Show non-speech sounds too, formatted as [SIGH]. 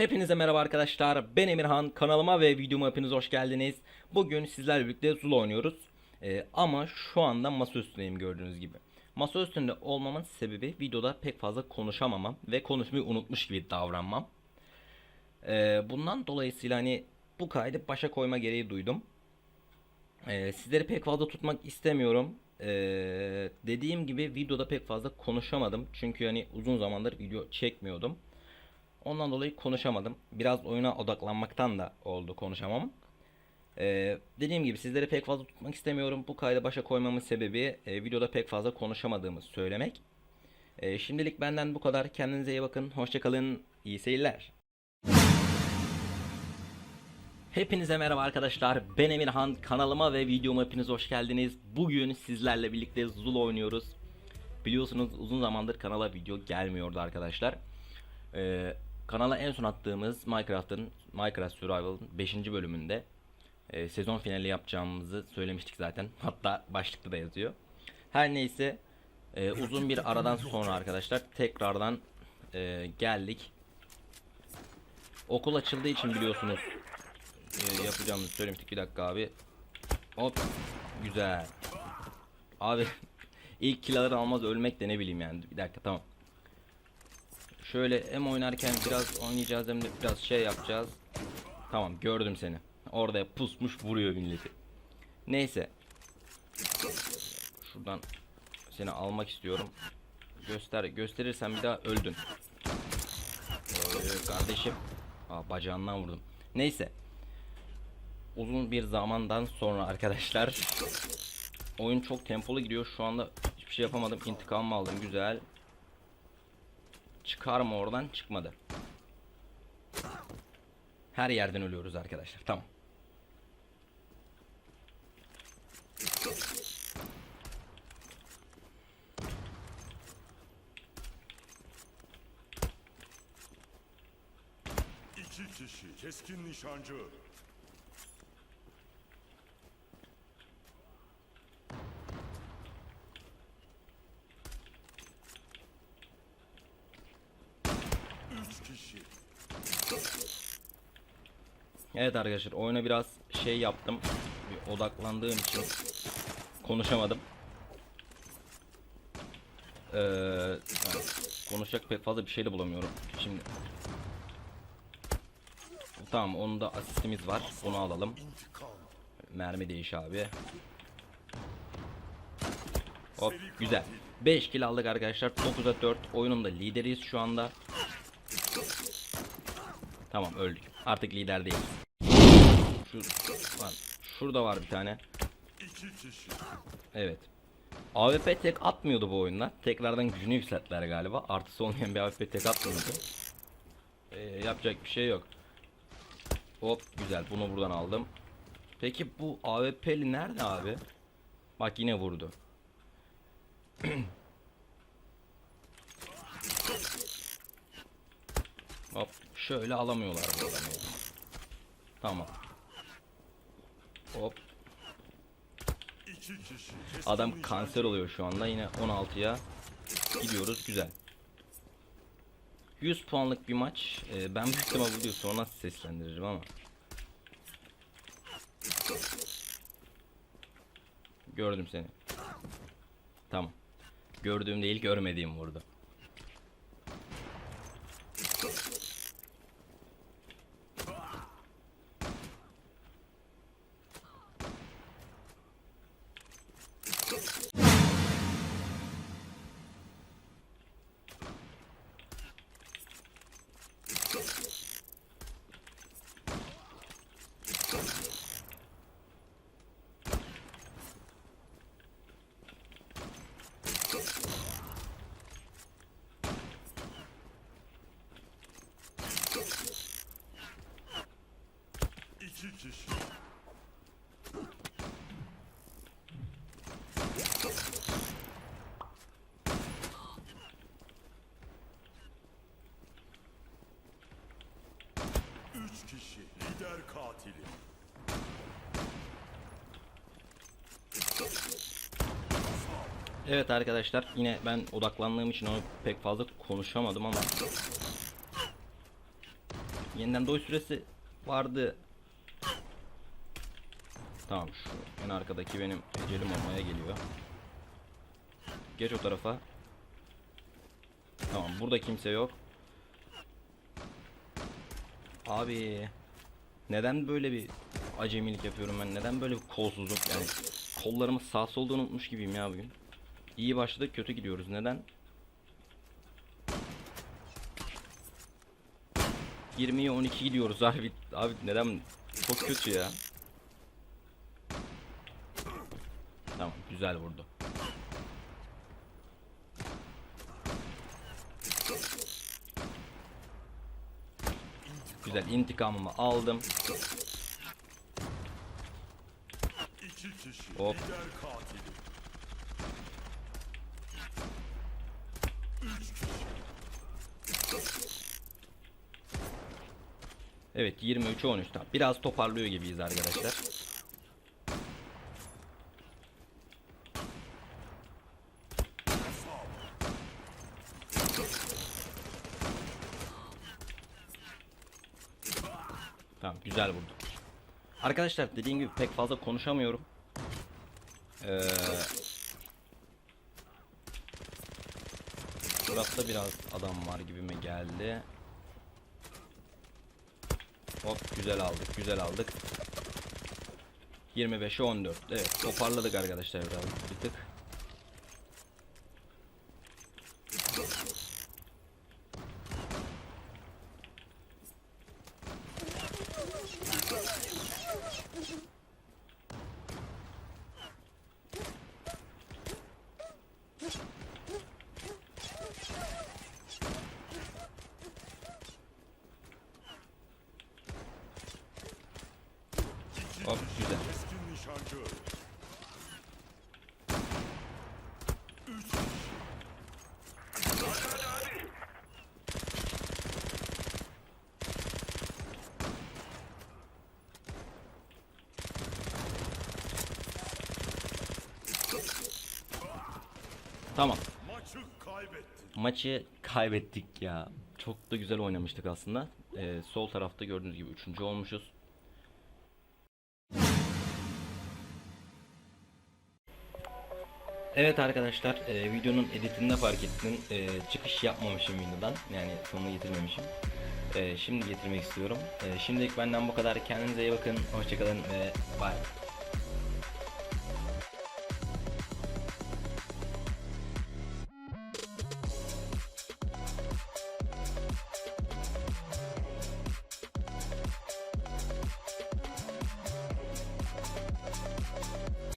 Hepinize merhaba arkadaşlar. Ben Emirhan. Kanalıma ve videoma hepiniz hoş geldiniz. Bugün sizlerle birlikte Zula oynuyoruz. Ee, ama şu anda masa üstündeyim gördüğünüz gibi. Masa üstünde olmamın sebebi videoda pek fazla konuşamamam ve konuşmayı unutmuş gibi davranmam. Ee, bundan dolayısıyla hani bu kaydı başa koyma gereği duydum. Ee, sizleri pek fazla tutmak istemiyorum. Ee, dediğim gibi videoda pek fazla konuşamadım. Çünkü hani uzun zamandır video çekmiyordum. Ondan dolayı konuşamadım. Biraz oyuna odaklanmaktan da oldu konuşamam. Ee, dediğim gibi sizleri pek fazla tutmak istemiyorum. Bu kaydı başa koymamın sebebi e, videoda pek fazla konuşamadığımı söylemek. Ee, şimdilik benden bu kadar. Kendinize iyi bakın. Hoşçakalın. İyi seyirler. Hepinize merhaba arkadaşlar. Ben Emirhan. Kanalıma ve videoma hepiniz hoş geldiniz. Bugün sizlerle birlikte Zula oynuyoruz. Biliyorsunuz uzun zamandır kanala video gelmiyordu arkadaşlar. Ee, kanala en son attığımız Minecraft'ın Minecraft Survival'ın 5. bölümünde e, sezon finali yapacağımızı söylemiştik zaten. [LAUGHS] Hatta başlıkta da yazıyor. Her neyse e, uzun bir aradan sonra arkadaşlar tekrardan e, geldik. Okul açıldığı için biliyorsunuz e, yapacağımızı söylemiştik. Bir dakika abi. Hop. Güzel. Abi [LAUGHS] ilk killaları almaz ölmek de ne bileyim yani. Bir dakika tamam. Şöyle hem oynarken biraz oynayacağız hem de biraz şey yapacağız. Tamam gördüm seni. Orada pusmuş vuruyor milleti. Neyse. Şuradan seni almak istiyorum. Göster gösterirsen bir daha öldün. Ee, kardeşim. Aa, bacağından vurdum. Neyse. Uzun bir zamandan sonra arkadaşlar oyun çok tempolu gidiyor. Şu anda hiçbir şey yapamadım. İntikamımı aldım. Güzel. Çıkar mı oradan? Çıkmadı. Her yerden ölüyoruz arkadaşlar. Tamam. İki kişi keskin nişancı. Üç kişi. Evet arkadaşlar oyuna biraz şey yaptım. Bir odaklandığım için konuşamadım. Ee, konuşacak pek fazla bir şey de bulamıyorum. Şimdi Tamam onun da asistimiz var. Onu alalım. Mermi değiş abi. Hop güzel. 5 kill aldık arkadaşlar. 9'a 4. Oyunun da lideriyiz şu anda. Tamam öldük. Artık lider değiliz. Şu, lan, şurada var bir tane. Evet. AWP tek atmıyordu bu oyunda. Tekrardan gücünü yükselttiler galiba. Artısı olmayan bir AWP tek atmıyordu. Ee, yapacak bir şey yok. Hop güzel bunu buradan aldım. Peki bu AWP'li nerede abi? Bak yine vurdu. [CLEARS THROAT] Hop şöyle alamıyorlar bu adamı. Tamam. Hop Adam kanser oluyor şu anda. Yine 16'ya gidiyoruz. Güzel. 100 puanlık bir maç. Ee, ben büyük ihtimal video sonra seslendiririm ama. Gördüm seni. Tamam. Gördüğüm değil görmediğim vurdu. Kişi. Üç kişi. Lider katili. Evet arkadaşlar yine ben odaklandığım için onu pek fazla konuşamadım ama Yeniden doy süresi vardı. Tamam şu en arkadaki benim ecelim olmaya geliyor. Geç o tarafa. Tamam burada kimse yok. Abi neden böyle bir acemilik yapıyorum ben? Neden böyle bir kolsuzluk yani? Kollarımı sağ solda unutmuş gibiyim ya bugün. İyi başladık kötü gidiyoruz. Neden? 20'ye 12 gidiyoruz [LAUGHS] abi. Abi neden? Çok kötü ya. Tamam güzel vurdu. Güzel intikamımı aldım. Hop. Evet 23'e 13 tamam. Biraz toparlıyor gibiyiz arkadaşlar. Tamam güzel vurdu. Arkadaşlar dediğim gibi pek fazla konuşamıyorum. Ee, Burası biraz adam var gibime geldi. Hop güzel aldık güzel aldık. 25'e 14. Evet toparladık arkadaşlar biraz bir tık. Hop güzel. Keskin nişancı. Tamam. Maçı kaybetti. Maçı kaybettik ya. Çok da güzel oynamıştık aslında. Ee, sol tarafta gördüğünüz gibi üçüncü olmuşuz. Evet arkadaşlar e, videonun editinde fark ettim. E, çıkış yapmamışım videodan. Yani sonunu getirmemişim. E, şimdi getirmek istiyorum. E, şimdilik benden bu kadar. Kendinize iyi bakın. Hoşçakalın ve bye.